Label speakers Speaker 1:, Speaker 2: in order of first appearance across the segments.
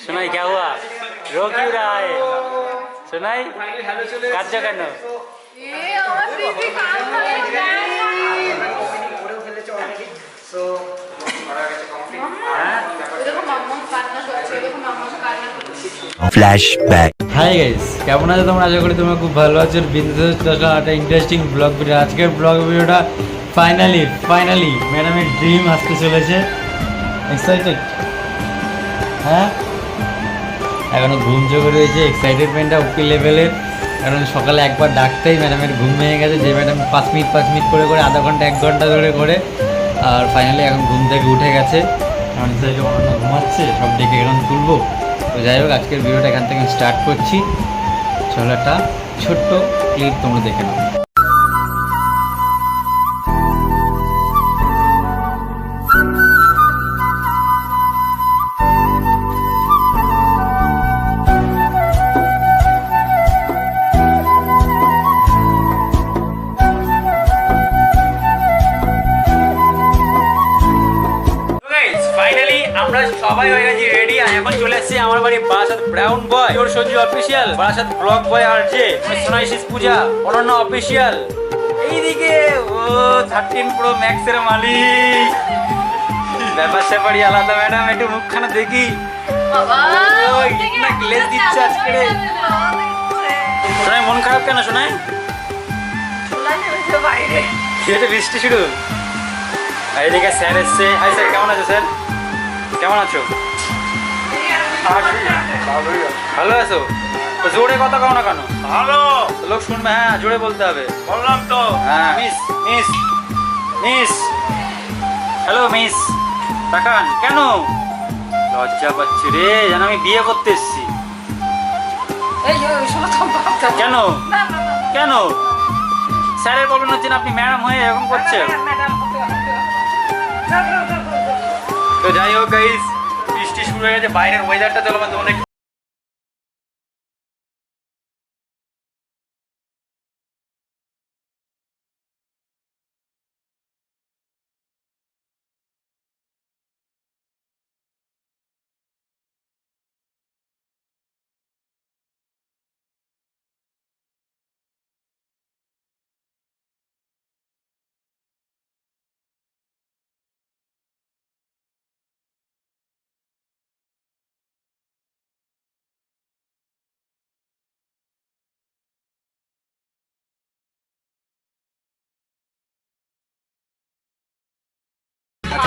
Speaker 1: सुनाई क्या हुआ रो क्यों रहा है सुनाई কাঁদছো কেন
Speaker 2: এ আমার দিদি কাল করে
Speaker 1: হ্যাঁ
Speaker 2: দেখো মাম্মা কান্না করছে দেখো মাম্মা কান্না করছে
Speaker 3: Flashback.
Speaker 1: হাই গাইস কেমন আছো তোমরা আশা করি তোমরা খুব ভালো আছো বিন্দু টাকা একটা ইন্টারেস্টিং ব্লগ ভিডিও আজকের ব্লগ ভিডিওটা ফাইনালি ফাইনালি ম্যাডামের ড্রিম আসতে চলেছে এক্সাইটেড হ্যাঁ এখনও ঘুম চোখে রয়েছে এক্সাইটেডমেন্টটা উকি লেভেলের কারণ সকালে একবার ডাকতেই ম্যাডামের ঘুম ভেঙে গেছে, যে ম্যাডাম পাঁচ মিনিট পাঁচ মিনিট করে করে, আধা ঘণ্টা, এক ঘণ্টা ধরে করে। আর ফাইনালি এখন ঘুম থেকে উঠে গেছে। থেকে অন্য ঘুমাচ্ছে, সব ডেকে এখন তুলবো। তো যাই হোক, আজকের ভিডিওটা এখান থেকে স্টার্ট করছি। চলো একটা ছোট্ট ক্লিপ তোমরা দেখে নাও। Sanju official Barasat block boy আর যে সোনাইশিস পূজা অনন্য অফিসিয়াল এইদিকে ও থার্টিন প্রো ম্যাক্সের মালিক। ব্যাপার স্যাপারই আলাদা ম্যাডাম একটু মুখখানা দেখি। glaze দিচ্ছে আজকে। রে। মন খারাপ কেন শোনাই
Speaker 2: বাইরে।
Speaker 1: বৃষ্টি শুরু। আর এদিকে স্যার এসছে। হাই স্যার কেমন আছো স্যার? কেমন আছো? ভালো আছো? জোরে কথা কও না কেন?
Speaker 4: ভালো।
Speaker 1: লোক শুনবে হ্যাঁ জোরে বলতে হবে।
Speaker 4: বললাম তো।
Speaker 1: হ্যাঁ miss miss miss. Hello miss. তাকান কেন? লজ্জা পাচ্ছি রে যেন আমি বিয়ে করতে এসছি। কেন?
Speaker 2: না না না
Speaker 1: কেন? স্যারের বলুন হচ্ছে না আপনি ম্যাডাম হয়ে এরকম করছেন?
Speaker 2: ম্যাডাম
Speaker 1: তো যাই হোক গাইস বৃষ্টি শুরু হয়ে গেছে বাইরের ওয়েদারটা চলো তোমাদের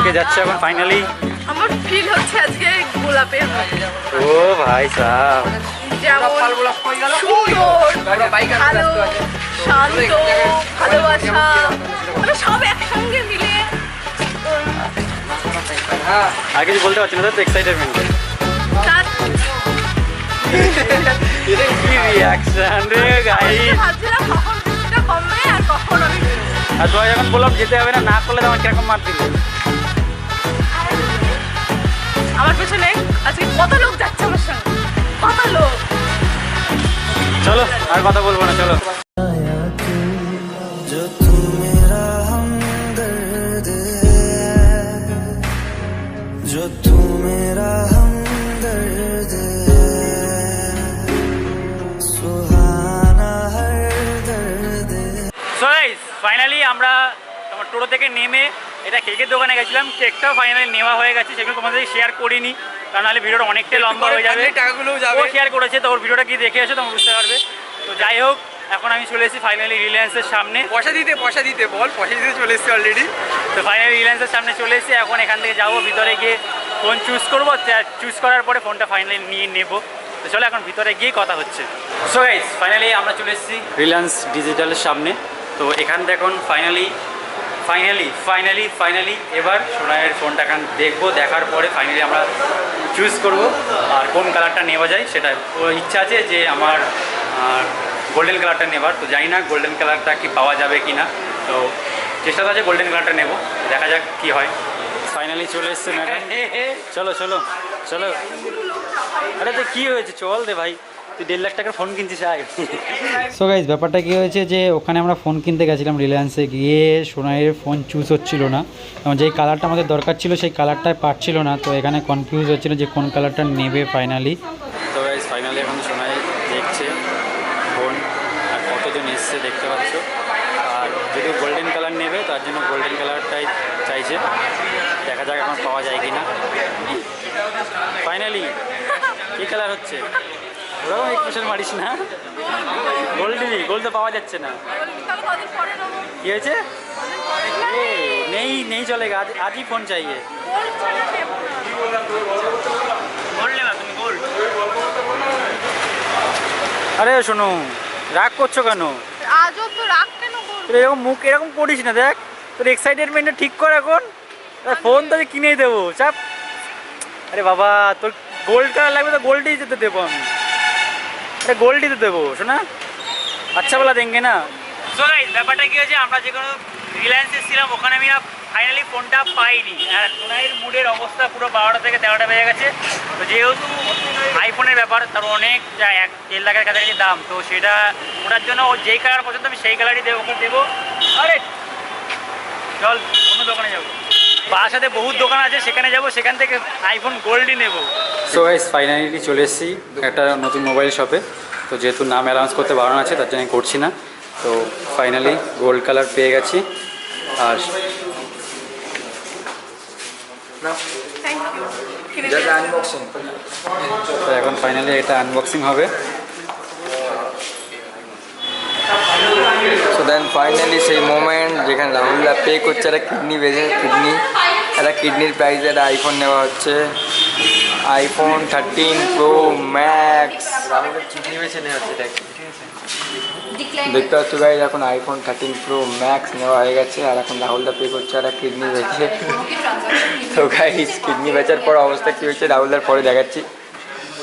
Speaker 1: আজকে যাচ্ছে এখন ফাইনালি
Speaker 2: আমার ফিল হচ্ছে আজকে গোলাপের
Speaker 1: ও ভাই সাহ
Speaker 2: যেমন সুন্দর ভালো শান্ত ভালোবাসা মানে সব একসঙ্গে মিলে।
Speaker 1: আর কিছু বলতে পারছি না তো এক্সাইটেডমেন্ট
Speaker 2: তার
Speaker 1: কি রিয়াকশন রে গাই
Speaker 2: ভাবছিলাম কখন বৃষ্টিটা কমবে আর কখন আমি
Speaker 1: আর তোমায় যখন বললাম যেতে হবে না না করলে তোমার কীরকম মার দিল
Speaker 2: আমার পেছনে আজকে কত লোক যাচ্ছে আমার সঙ্গে? কত লোক?
Speaker 1: চলো আর কথা বলব না চলো। ফাইনালি আমরা তোমার টোটো থেকে নেমে এটা কেকের দোকানে গেছিলাম কেকটাও ফাইনালি নেওয়া হয়ে গেছে সেগুলো তোমাদের শেয়ার করিনি কারণ নাহলে ভিডিওটা অনেকটাই লম্বা হয়ে যাবে।
Speaker 4: টাকাগুলো
Speaker 1: ও শেয়ার করেছে তো ওর ভিডিওটা কি দেখে এসে তোমরা বুঝতে পারবে। তো যাই হোক এখন আমি চলে এসেছি ফাইনালি রিলায়েন্সের সামনে।
Speaker 4: পয়সা দিতে পয়সা দিতে বল পয়সা দিতে চলে এসছি অলরেডি
Speaker 1: তো ফাইনালি রিলায়েন্সের সামনে চলে এসেছি এখন এখান থেকে যাব ভিতরে গিয়ে ফোন চুজ করব চুজ করার পরে ফোনটা ফাইনালি নিয়ে নেব। তো চলো এখন ভিতরে গিয়ে কথা হচ্ছে। সো গাইস ফাইনালি আমরা চলে এসেছি রিলায়েন্স ডিজিটালের সামনে। তো এখান থেকে এখন ফাইনালি ফাইনালি ফাইনালি ফাইনালি এবার সোনাইয়ের ফোনটা এখন দেখব দেখার পরে ফাইনালি আমরা চুজ করব আর কোন কালারটা নেওয়া যায় সেটা। ইচ্ছা আছে যে আমার গোল্ডেন কালারটা নেবার তো জানি না গোল্ডেন কালারটা কি পাওয়া যাবে কি না তো চেষ্টা আছে গোল্ডেন কালারটা নেব দেখা যাক কি হয়। ফাইনালি চলে এসছে ম্যাডাম। চলো চলো চলো। আরে তো কি হয়েছে? চল দে ভাই। তুই দেড় লাখ টাকার ফোন কিনছিস আয়
Speaker 5: সো গাইজ ব্যাপারটা কী হয়েছে যে ওখানে আমরা ফোন কিনতে গেছিলাম রিলায়েন্সে গিয়ে সোনাইয়ের ফোন চুজ হচ্ছিল না। এবং যেই কালারটা আমাদের দরকার ছিল সেই কালারটাই পাচ্ছিল না। তো এখানে কনফিউজ হচ্ছিল যে কোন কালারটা নেবে ফাইনালি
Speaker 1: তো গাইজ ফাইনালি এখন সোনাই দেখছে ফোন আর কতজন এসছে দেখতে পাচ্ছ। আর যদি গোল্ডেন কালার নেবে তার জন্য গোল্ডেন কালারটাই চাইছে। দেখা যাক এখন পাওয়া যায় কি না ফাইনালি কী কালার হচ্ছে? ওরকম এক্সপ্রেশন মারিস না? গোল গোল্ডেনই গোল্ড তো পাওয়া যাচ্ছে না। কী হয়েছে? নেই নেই চলে আজ আজই ফোন চাইয়ে
Speaker 2: না।
Speaker 1: আরে শোনো রাগ করছ কেন? এরকম মুখ এরকম করিস না দেখ। তোর এক্সাইটেডমেন্টটা ঠিক কর এখন। ফোন তো কিনেই দেবো চাপ। আরে বাবা তোর গোল্ড কালার লাগবে তো গোল্ডই যেতে দেবো আমি। আরে গোল্ডই তো দেবো, শোনা? আচ্ছা বলা দেঙ্গে না? ব্যাপারটা কি হয়েছে? আমরা যে কোনো রিলায়েন্স এসেছিলাম ওখানে আমি ফাইনালি ফোনটা পাইনি। আর সোনাইয়ের মুডের অবস্থা পুরো বারোটা থেকে তেরোটা বেজে গেছে। তো যেহেতু আইফোনের ব্যাপার, তার অনেক এক দেড় লাখের কাছাকাছি দাম, তো সেটা ওটার জন্য ও যেই কালার পছন্দ, আমি সেই কালারই দেবো ওকে দেবো। আরে! চল, অন্য দোকানে যাব। বাসাতে বহুত দোকান আছে সেখানে যাব সেখান থেকে আইফোন গোল্ডই নেব। সো গাইস ফাইনালি চলে এসেছি একটা নতুন মোবাইল শপে তো যেহেতু নাম অ্যালাউন্স করতে বারণ আছে তার জন্য আমি করছি না। তো ফাইনালি গোল্ড কালার পেয়ে গেছি। আর তো এখন ফাইনালি এটা আনবক্সিং হবে।
Speaker 6: দেন ফাইনালি সেই মোমেন্ট যেখানে রাহুলদা পে করছে একটা কিডনি বেজে কিডনি একটা কিডনির প্রাইসে একটা আইফোন নেওয়া হচ্ছে। আইফোন থার্টিন প্রো ম্যাক্স রাহুলের কিডনি বেছে নেওয়া হচ্ছে দেখ দেখতে পাচ্ছ গাইজ এখন আইফোন থার্টিন প্রো ম্যাক্স নেওয়া হয়ে গেছে আর এখন রাহুলদা পে করছে একটা কিডনি বেচে তো গাইজ কিডনি বেচার পর অবস্থা কী হয়েছে রাহুলদার পরে দেখাচ্ছি এটা একটু তোমাকে ভিডিও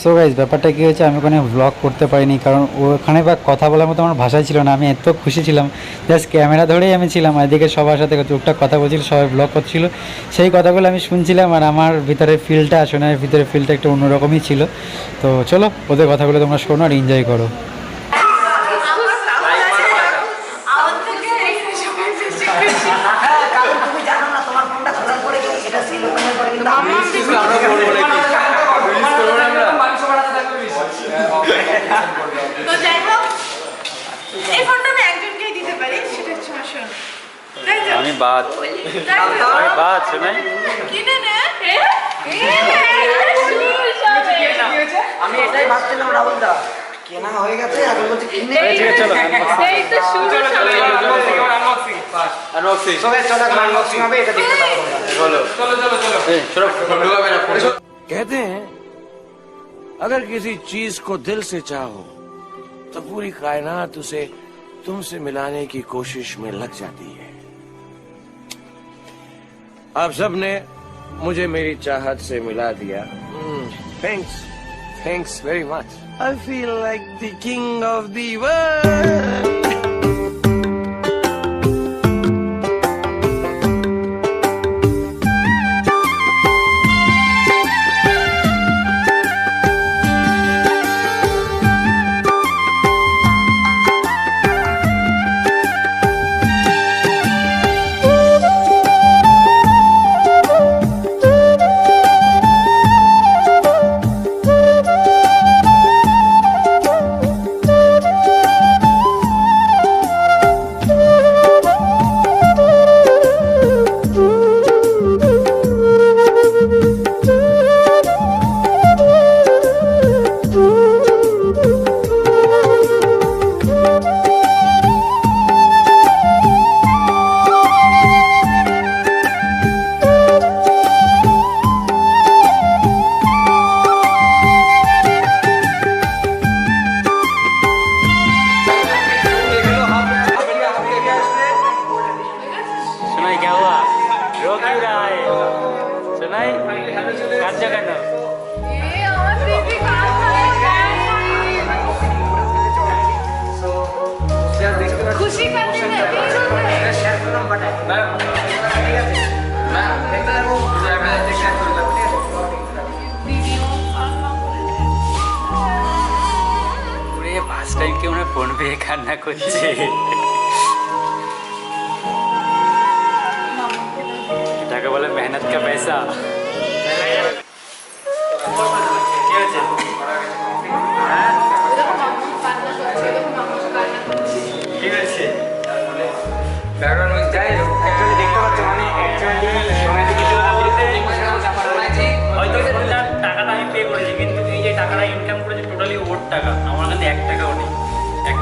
Speaker 5: সো গাইজ ব্যাপারটা কী হয়েছে? আমি ওখানে ব্লগ করতে পারিনি, কারণ ওখানে বা কথা বলার মতো আমার ভাষাই ছিল না। আমি এত খুশি ছিলাম। জাস্ট ক্যামেরা ধরেই আমি ছিলাম এদিকে সবার সাথে টুকটাক কথা বলছিল, সবাই ব্লগ করছিল। সেই কথাগুলো আমি শুনছিলাম, আর আমার ভিতরে ফিলটা আসলে ভিতরে ফিলটা একটু অন্যরকমই ছিল। তো চলো, ওদের কথাগুলো তোমরা শোনো আর এনজয় করো
Speaker 2: আমার থেকে এই সবাই বেশি খুশি। আমার বেশি তো যাই হোক এই ফোনটা আমি একজনকেই দিতে পারি সেটা হচ্ছে আমার শোন তাই তো?
Speaker 1: আমি বাদ
Speaker 2: তাই তো?
Speaker 1: আমি বাদ শোনাই
Speaker 2: কিনে নে এ? কিনে নে। শুরু সবে।
Speaker 6: আমি এটাই ভাবছিলাম রাহুল দা কেনা হয়ে গেছে এখন বলছি কিনে
Speaker 2: এই
Speaker 1: চলো,
Speaker 2: এই তো শুরু সবে।
Speaker 6: চলো এখন আনবক্সিং হবে এটা দেখতে পাবো
Speaker 7: कहते हैं अगर किसी चीज को दिल से चाहो तो पूरी कायनात उसे तुमसे मिलाने की कोशिश में लग जाती है। आप सबने मुझे मेरी चाहत से मिला दिया।
Speaker 1: Thanks thanks
Speaker 2: very much I feel like the king of
Speaker 1: the world first time phone পেয়ে কান্না করছে। টাকা বলে মেহনত কা পয়সা?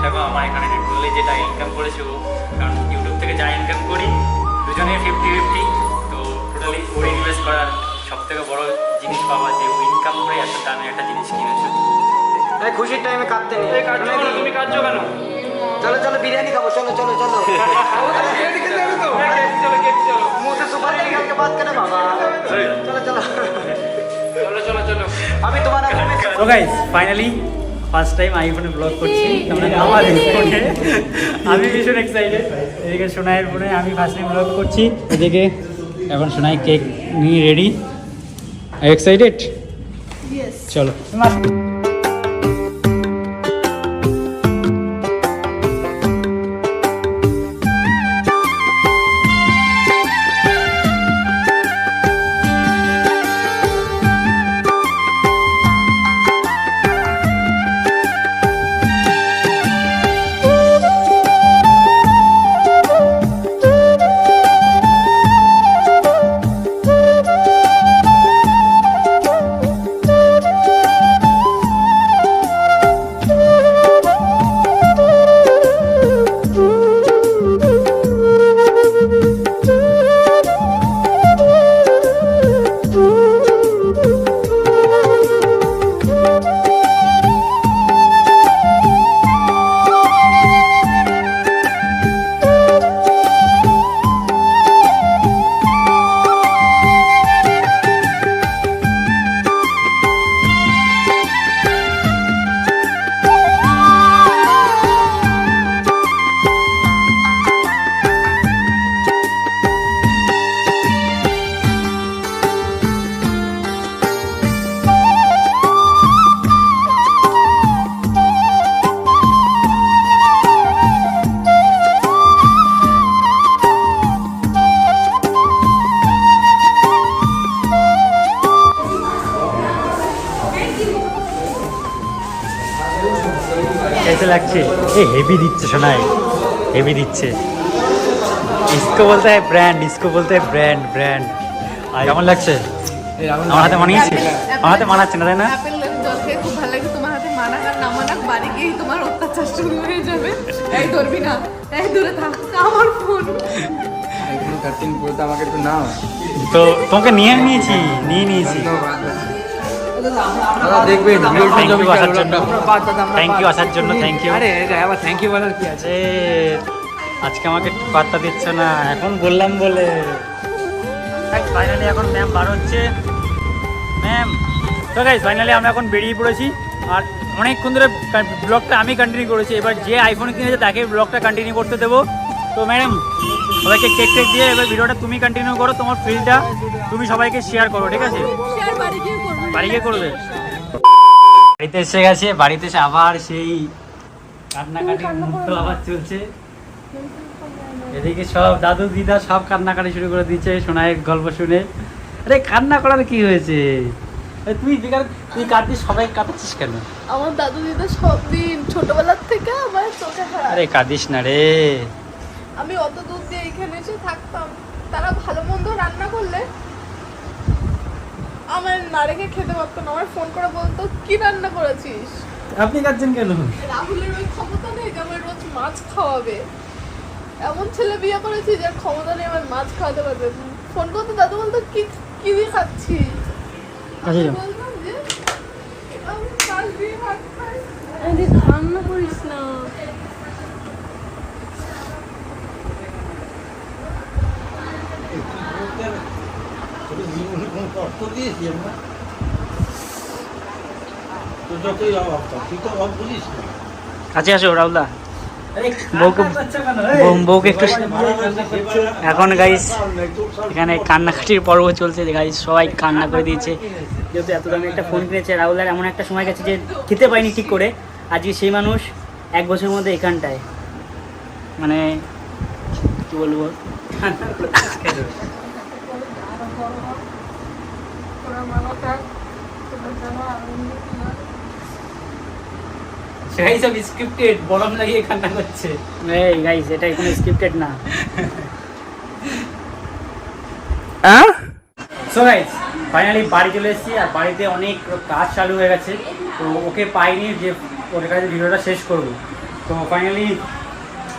Speaker 1: টাকা আমার এখানে করলে যেটা ইনকাম করেছে ও কারণ ইউটিউব থেকে যা ইনকাম করি দুজনে ফিফটি ফিফটি তো টোটালি ওর ইনভেস্ট করার সব থেকে বড় জিনিস পাওয়া যে ইনকাম করে এত দামে একটা জিনিস কিনেছো।
Speaker 6: খুশির টাইমে কাঁদতে নেই।
Speaker 1: তুমি কাঁদছো কেন?
Speaker 6: চলো চলো বিরিয়ানি খাব চলো চলো চলো।
Speaker 1: আমি তোমার ফাইনালি ফার্স্ট টাইম আইফোনে ব্লগ করছি। আমরা আমার ফোনে আমি ভীষণ এক্সাইটেড এদিকে সোনাইয়ের ফোনে আমি ফার্স্ট টাইম ব্লগ করছি। এদিকে এখন সোনাই কেক নিয়ে রেডি এক্সাইটেড চলো। দেখতে লাগছে। এই হেভি দিচ্ছে শোনায় হেভি দিচ্ছে। ইস্কো বলতে হয় ব্র্যান্ড ইস্কো বলতে হয় ব্র্যান্ড ব্র্যান্ড আর কেমন লাগছে? আমার হাতে মানিয়েছে? আমার হাতে মানাচ্ছে না তাই না?
Speaker 6: তো
Speaker 1: তোমাকে নিয়ে নিয়েছি নিয়ে নিয়েছি।
Speaker 6: দাদা দেখবেন
Speaker 1: থ্যাংক ইউ আসার জন্য। থ্যাংক ইউ আসার জন্য থ্যাংক ইউ
Speaker 6: আরে আবার থ্যাংক ইউ বলার কি আছে?
Speaker 1: আজকে আমাকে বার্তা দিচ্ছে না এখন বললাম বলে। ফাইনালি এখন ম্যাম বার হচ্ছে। ম্যাম তো গাইজ ফাইনালি আমরা এখন বেরিয়ে পড়েছি। আর অনেকক্ষণ ধরে ব্লগটা আমি কন্টিনিউ করেছি। এবার যে আইফোন কিনেছে তাকে ব্লগটা কন্টিনিউ করতে দেবো। তো ম্যাডাম সবাইকে কেক টেক দিয়ে এবার ভিডিওটা তুমি কন্টিনিউ করো তোমার ফিলটা তুমি সবাইকে শেয়ার করো ঠিক আছে?
Speaker 2: বাড়ি গিয়ে করব?
Speaker 1: বাড়িতে এসে গেছে বাড়িতে এসে আবার সেই কান্নাকাটি মুহূর্ত আবার চলছে। এদিকে সব দাদু দিদা সব কান্নাকাটি শুরু করে দিচ্ছে সোনাইয়ের গল্প শুনে। আরে কান্না করার কি হয়েছে? তুই বেকার তুই কাঁদছিস সবাই কাঁদছিস কেন?
Speaker 2: আমার দাদু দিদা সব দিন ছোটবেলার থেকে আমার চোখে
Speaker 1: আরে কাঁদিস না রে।
Speaker 2: আমি অত দূর দিয়ে এখানে এসে থাকতাম। তারা ভালো মন্দ রান্না করলে আমার না রেখে খেতে পারতো না আমার ফোন করে বলতো কি রান্না করেছিস?
Speaker 1: আপনি কাঁদছেন কেন?
Speaker 2: রাহুলের ওই ক্ষমতা নেই যে আমার রোজ মাছ খাওয়াবে। এমন ছেলে বিয়ে করেছি যার ক্ষমতা নেই আমার মাছ খাওয়াতে পারবে। ফোন করতে দাদু বলতো কি কি দিয়ে খাচ্ছি? আমি
Speaker 1: আচ্ছা।
Speaker 2: বলতাম যে আমি মাছ দিয়ে ভাত খাই।
Speaker 8: আরে কান্না করিস না।
Speaker 1: কাছে আসো রাহুলদা বউকে বউকে একটু এখন গাইস এখানে কান্নাকাটির পর্ব চলছে গাইস সবাই কান্না করে দিয়েছে। যেহেতু এত দামি একটা ফোন কিনেছে রাহুল এমন একটা সময় গেছে যে খেতে পাইনি ঠিক করে। আজকে সেই মানুষ এক বছরের মধ্যে এখানটায়। মানে কি বলব?
Speaker 5: সেটাই সব স্ক্রিপ্টেড বরম লাগিয়ে কান্না করছে।
Speaker 1: এই গাইস এটা কোনো স্ক্রিপ্টেড না। সো গাইস ফাইনালি বাড়ি চলে এসেছি আর বাড়িতে অনেক কাজ চালু হয়ে গেছে। তো ওকে পাইনি যে ওর কাছে ভিডিওটা শেষ করব। তো ফাইনালি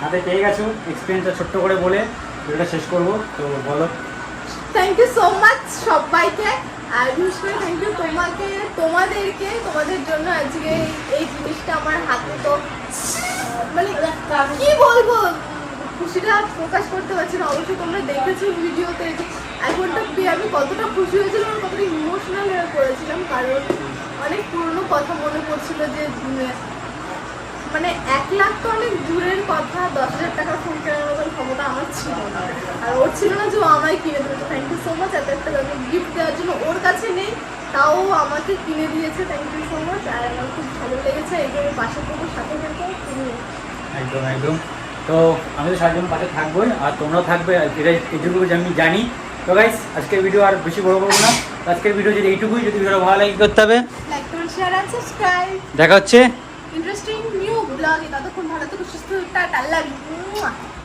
Speaker 1: হাতে পেয়ে গেছো এক্সপিরিয়েন্সটা ছোট্ট করে বলে ভিডিওটা শেষ করব। তো বলো।
Speaker 2: থ্যাংক ইউ সো মাচ সবাইকে। আর বিশেষ করে থ্যাংক ইউ তোমাকে, তোমাদেরকে, তোমাদের জন্য আজকে এই জিনিসটা আমার হাতে তো মানে কি বলব? খুশিটা প্রকাশ করতে পারছি না। অবশ্যই তোমরা দেখেছ ভিডিওতে আইফোনটা পেয়ে আমি কতটা খুশি হয়েছিলাম আর কতটা ইমোশনাল হয়ে পড়েছিলাম। কারণ অনেক পুরনো কথা মনে পড়ছিল যে মানে এক লাখ তো অনেক দূরের কথা, দশ হাজার টাকার ফোন কেনার মতন ক্ষমতা আমার ছিল না আর ওর ছিল না যে ও আমায় কিনে দেবে। থ্যাংক ইউ সো মাচ এত একটা দামি গিফট দেওয়ার জন্য ওর কাছে নেই তাও আমাকে কিনে দিয়েছে থ্যাংক ইউ সো মাচ আর আমার খুব ভালো লেগেছে এই জন্য পাশে থেকে সাথে থেকে তুমি
Speaker 1: একদম একদম। তো আমি তো পাশে থাকবোই আর তোমরাও থাকবে আর এটা এইটুকু যে আমি জানি। তো গাইস আজকের ভিডিও আর বেশি বড় করব না। আজকের ভিডিও যদি এইটুকুই যদি ভিডিও ভালো লাগে করতে হবে?
Speaker 2: লাইক করুন শেয়ার আর সাবস্ক্রাইব
Speaker 1: দেখা হচ্ছে।
Speaker 2: ইন্টারেস্টিং নিউ ব্লগে ততক্ষণ ভালো থেকে সুস্থ টাটা লাভ